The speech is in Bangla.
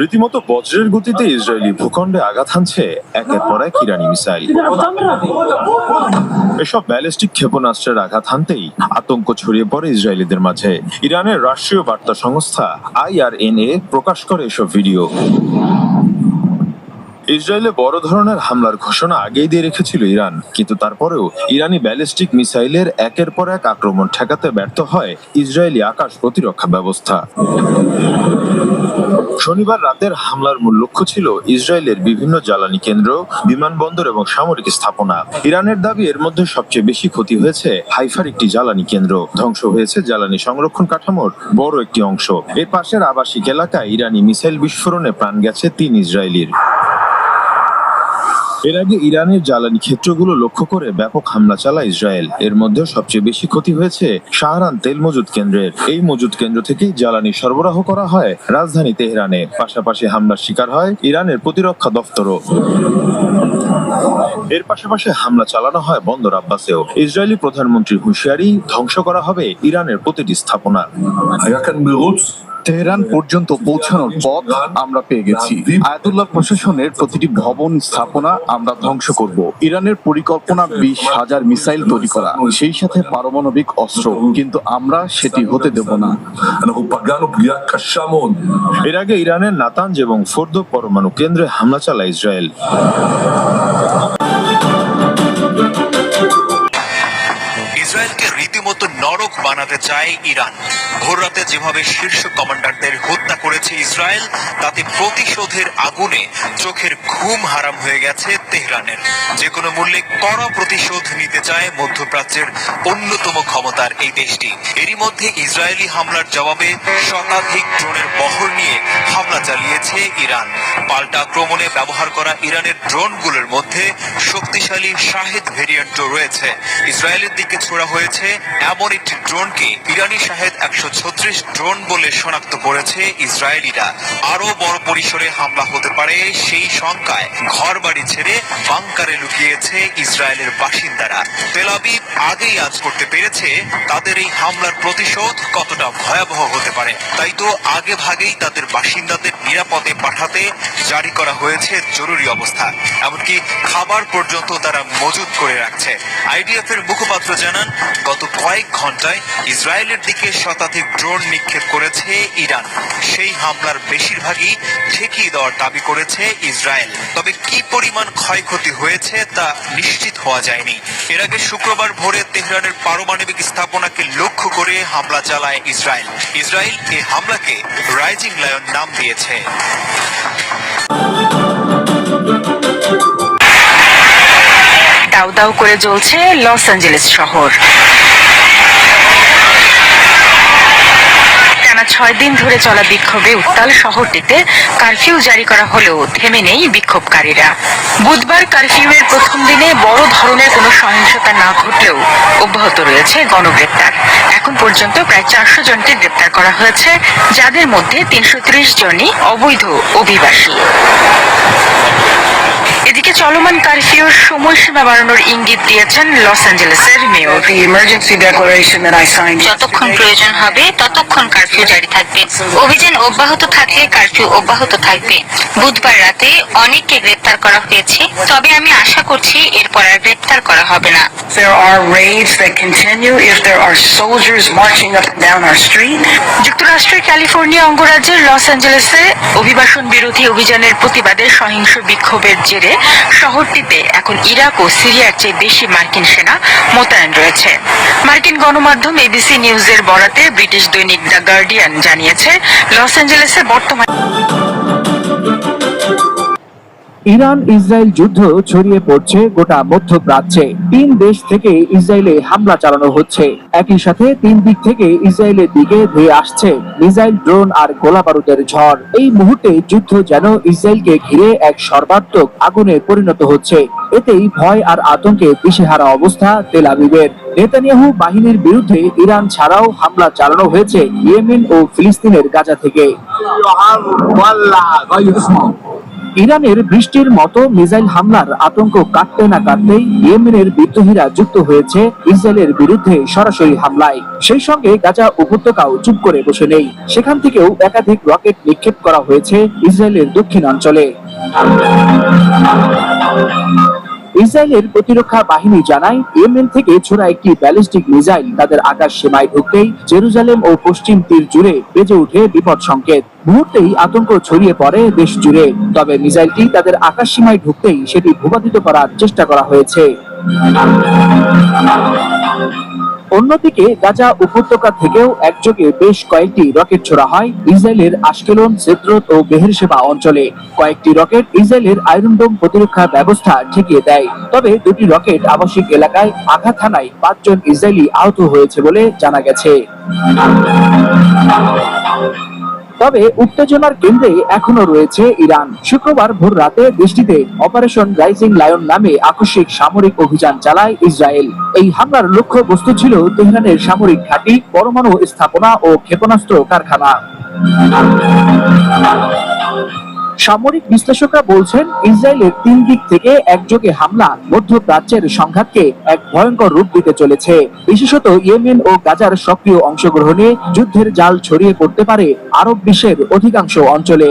রীতিমতো বজ্রের গতিতে ইসরায়েলি ভূখণ্ডে আঘাত হানছে একের পর এক ইরানি মিসাইল। এসব ব্যালিস্টিক ক্ষেপণাস্ত্রের আঘাত হানতেই আতঙ্ক ছড়িয়ে পড়ে ইসরায়েলিদের মাঝে। ইরানের রাষ্ট্রীয় বার্তা সংস্থা আইআরএনএ প্রকাশ করে এসব ভিডিও। ইসরায়েলে বড় ধরনের হামলার ঘোষণা আগেই দিয়ে রেখেছিল ইরান। কিন্তু তারপরেও ইরানি ব্যালিস্টিক মিসাইলের একের পর এক আক্রমণ ঠেকাতে ব্যর্থ হয় ইসরায়েলি আকাশ প্রতিরক্ষা ব্যবস্থা। শনিবার রাতের হামলার মূল লক্ষ্য ছিল ইসরায়েলের বিভিন্ন জ্বালানি কেন্দ্র, বিমানবন্দর এবং সামরিক স্থাপনা। ইরানের দাবি এর মধ্যে সবচেয়ে বেশি ক্ষতি হয়েছে হাইফার একটি জ্বালানি কেন্দ্র। ধ্বংস হয়েছে জ্বালানি সংরক্ষণ কাঠামোর বড় একটি অংশ। এর পাশের আবাসিক এলাকায় ইরানি মিসাইল বিস্ফোরণে প্রাণ গেছে তিন ইসরায়েলির। এর আগে ইরানের জ্বালানি ক্ষেত্রগুলো লক্ষ্য করে ব্যাপক হামলা চালায় ইসরায়েল। এর মধ্যে সবচেয়ে বেশি ক্ষতি হয়েছে শাহরান তেল মজুদ কেন্দ্রের। এই মজুদ কেন্দ্র থেকেই জ্বালানি সরবরাহ করা হয় রাজধানী তেহরানে। পাশাপাশি হামলার শিকার হয় ইরানের প্রতিরক্ষা দফতরও এর পাশাপাশি হামলা চালানো হয় বন্দর আব্বাসেও। ইসরায়েলি প্রধানমন্ত্রীর হুঁশিয়ারি ধ্বংস করা হবে ইরানের প্রতিটি স্থাপনা। তেহরান পর্যন্ত পৌঁছানোর পথ আমরা পেয়ে গেছি। আয়াতুল্লাহ প্রশাসনের প্রতিটি ভবন স্থাপনা আমরা ধ্বংস করব। ইরানের পরিকল্পনা বিশ হাজার মিসাইল তৈরি করা, সেই সাথে পারমাণবিক অস্ত্র, কিন্তু আমরা সেটি হতে দেব না। এর আগে ইরানের নাতাঞ্জ এবং ফোর্দ পরমাণু কেন্দ্রে হামলা চালায় ইসরায়েল। রীতিমতো নরক বানাতে চায় ইরান। ভোররাতে যেভাবে শীর্ষ কমান্ডারদের হত্যা করেছে ইসরায়েল, তাতে প্রতিশোধের আগুনে চোখের ঘুম হারাম হয়ে গেছে তেহরানের। যে কোনো মূল্যে কড়া প্রতিশোধ নিতে চায় মধ্যপ্রাচ্যের অন্যতম ক্ষমতার এই দেশটি। এরই মধ্যে ইসরায়েলি হামলার জবাবে শতাধিক ড্রোনের বহর নিয়ে হামলা চালিয়েছে ইরান। পাল্টা আক্রমণে ব্যবহার করা ইরানের ড্রোনগুলোর মধ্যে শক্তিশালী শাহেদ ভেরিয়েন্টও রয়েছে। ইসরায়েলের দিকে ছোড়া হয়েছে এমন একটি ড্রোনকে ইরানি শাহেদ একশো ছত্রিশ ড্রোন বলে শনাক্ত করেছে ইসরায়েলিরা। আরও বড় পরিসরে হামলা হতে পারে, সেই শঙ্কায় ঘর বাড়ি ছেড়ে বাংকারে লুকিয়েছে ইসরায়েলের বাসিন্দারা। তেলাবিব আগেই আজ করতে পেরেছে তাদের এই হামলার প্রতিশোধ কতটা ভয়াবহ হতে পারে। তাই তো আগে ভাগেই তাদের বাসিন্দাদের নিরাপদে পাঠাতে জারি করা হয়েছে জরুরি অবস্থা। এমনকি খাবার পর্যন্ত তারা মজুত করে রাখছে। আইডিএফ এর মুখপাত্র জানান, গত কয়েক ঘন্টায় ইসরায়েলের দিকে শতাধিক ড্রোন নিক্ষেপ করেছে ইরান। সেই হামলার বেশিরভাগই ঠেকিয়ে দেওয়ার দাবি করেছে ইসরায়েল। তবে কি পরিমাণ ক্ষয়ক্ষতি হয়েছে তা নিশ্চিত হওয়া যায়নি। এর আগে শুক্রবার ভোরে তেহরানের পারমাণবিক স্থাপনাকে লক্ষ্য করে হামলা চালায় ইসরায়েল। ইসরায়েল এই হামলাকে রাইজিং লায়ন নাম দিয়েছে। দাউ দাউ করে জ্বলছে লস অ্যাঞ্জেলেস শহর। ছয় দিন ধরে চলা বিক্ষোভে উত্তাল শহরটিতে কারফিউ জারি করা হলেও থেমে নেই বিক্ষোভকারীরা। বুধবার কারফিউয়ের প্রথম দিনে বড় ধরনের কোনো সহিংসতা না ঘটলেও অব্যাহত রয়েছে গণগ্রেপ্তার। এখন পর্যন্ত প্রায় চারশো জনকে গ্রেপ্তার করা হয়েছে, যাদের মধ্যে তিনশো ত্রিশ জনই অবৈধ অভিবাসী। চলমান কারফিউর সময়সীমা বাড়ানোর ইঙ্গিত দিয়েছেন লস অ্যাঞ্জেলেসের মেয়র। The emergency declaration that I signed যতক্ষণ প্রয়োজন হবে ততক্ষণ কারফিউ জারি থাকবে। অভিযান অব্যাহত থাকলে কারফিউ অব্যাহত থাকবে। বুধবার রাতে অনেককে গ্রেপ্তার করা হয়েছে তবে আমি আশা করছি এরপর আর গ্রেপ্তার করা হবে না। There are raids that continue if there are soldiers marching up and down our street. যুক্তরাষ্ট্রের ক্যালিফোর্নিয়া অঙ্গরাজ্যের লস অ্যাঞ্জেলেসে অভিবাসন বিরোধী অভিযানের প্রতিবাদে সহিংস বিক্ষোভের জেরে শহরটিতে এখন ইরাক ও সিরিয়ার চেয়ে বেশি মার্কিন সেনা মোতায়েন রয়েছে। মার্কিন গণমাধ্যম এবিসি নিউজের বরাতে ব্রিটিশ দৈনিক দ্য গার্ডিয়ান জানিয়েছে, লস অ্যাঞ্জেলেসে বর্তমানে ইরান ইসরায়েল যুদ্ধ ছড়িয়ে পড়ছে গোটা মধ্যপ্রাচ্যে। তিন দেশ থেকে ইসরায়েলে হামলা চালানো হচ্ছে। একই সাথে তিন দিক থেকে ইসরায়েলের দিকে ধেয়ে আসছে মিসাইল, ড্রোন আর গোলা বারুদের ঝড়। এই মুহূর্তে যুদ্ধ যেন ইসরায়েলকে ঘিরে এক সর্বাত্মক আগুনে পরিণত হচ্ছে। এতেই ভয় আর আতঙ্কে দিশেহারা অবস্থা তেল আবিবের। নেতানিয়াহু বাহিনীর বিরুদ্ধে ইরান ছাড়াও হামলা চালানো হয়েছে ইয়েমেন ও ফিলিস্তিনের গাজা থেকে। ইরানের বৃষ্টির মতো মিসাইল হামলার আতঙ্ক কাটতে না কাটতেই ইয়েমেনের বিদ্রোহীরা যুক্ত হয়েছে ইসরায়েলের বিরুদ্ধে সরাসরি হামলায়। সেই সঙ্গে গাজা উপত্যকাও চুপ করে বসে নেই। সেখান থেকেও একাধিক রকেট নিক্ষেপ করা হয়েছে ইসরায়েলের দক্ষিণ অঞ্চলে ইসরায়েলের প্রতিরক্ষা বাহিনী জানায়, ইয়েমেন থেকে ছোড়া একটি ব্যালিস্টিক মিসাইল তাদের আকাশ সীমায় ঢুকতেই জেরুজালেম ও পশ্চিম তীর জুড়ে বেজে উঠে বিপদ সংকেত। মুহূর্তেই আতঙ্ক ছড়িয়ে পড়ে দেশ জুড়ে, তবে মিসাইলটি তাদের আকাশ সীমায় ঢুকতেই সেটি ভূপাতিত করার চেষ্টা করা হয়েছে। অন্যদিকে গাজা উপত্যকা থেকেও একযোগে বেশ কয়েকটি রকেট ছোড়া হয় ইসরায়েলের আশকেলন সেদ্রত ও বেহেরসেবা অঞ্চলে। কয়েকটি রকেট ইসরায়েলের আয়রনডোম প্রতিরক্ষা ব্যবস্থা ঠেকিয়ে দেয়। তবে দুটি রকেট আবাসিক এলাকায় আঘা থানায় পাঁচজন ইসরায়েলি আহত হয়েছে বলে জানা গেছে। তবে উত্তেজনার কেন্দ্রে এখনও রয়েছে ইরান। শুক্রবার ভোর রাতে দেশটিতে অপারেশন রাইজিং লায়ন নামে আকস্মিক সামরিক অভিযান চালায় ইসরায়েল। এই হামলার লক্ষ্য বস্তু ছিল তেহরানের সামরিক ঘাঁটি, পরমাণু স্থাপনা ও ক্ষেপণাস্ত্র কারখানা। সামরিক বিশ্লেষকরা বলছেন, ইসরায়েলের তিন দিক থেকে একযোগে হামলা মধ্যপ্রাচ্যের সংঘাতকে এক ভয়ঙ্কর রূপ দিতে চলেছে। বিশেষত ইয়েমেন ও গাজার সক্রিয় অংশগ্রহণে যুদ্ধের জাল ছড়িয়ে পড়তে পারে আরব বিশ্বের অধিকাংশ অঞ্চলে।